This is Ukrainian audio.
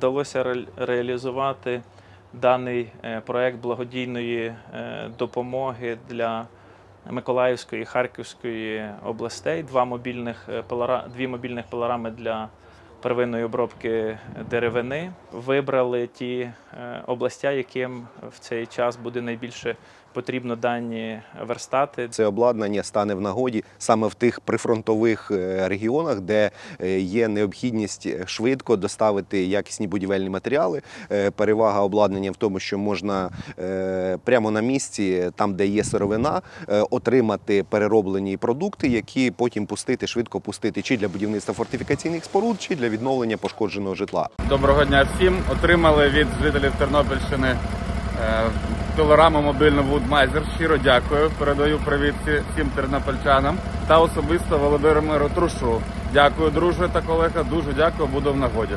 Вдалося реалізувати даний е, проект благодійної е, допомоги для Миколаївської і Харківської областей. Два мобільних е, дві мобільних пилорами для первинної обробки деревини. Вибрали ті е, областя, яким в цей час буде найбільше потрібно дані верстати. Це обладнання стане в нагоді саме в тих прифронтових е, регіонах, де е, є необхідність швидко доставити якісні будівельні матеріали. Перевага обладнання в тому, що можна прямо на місці, там де є сировина, отримати перероблені продукти, які потім пустити швидко пустити чи для будівництва фортифікаційних споруд, чи для відновлення пошкодженого житла. Доброго дня всім. Отримали від жителів Тернопільщини е, пилораму мобільну Woodmiser. Щиро дякую. Передаю привіт всім тернопільчанам та особисто Володимиру Трушу. Дякую, друже та колега. Дуже дякую. Буду в нагоді.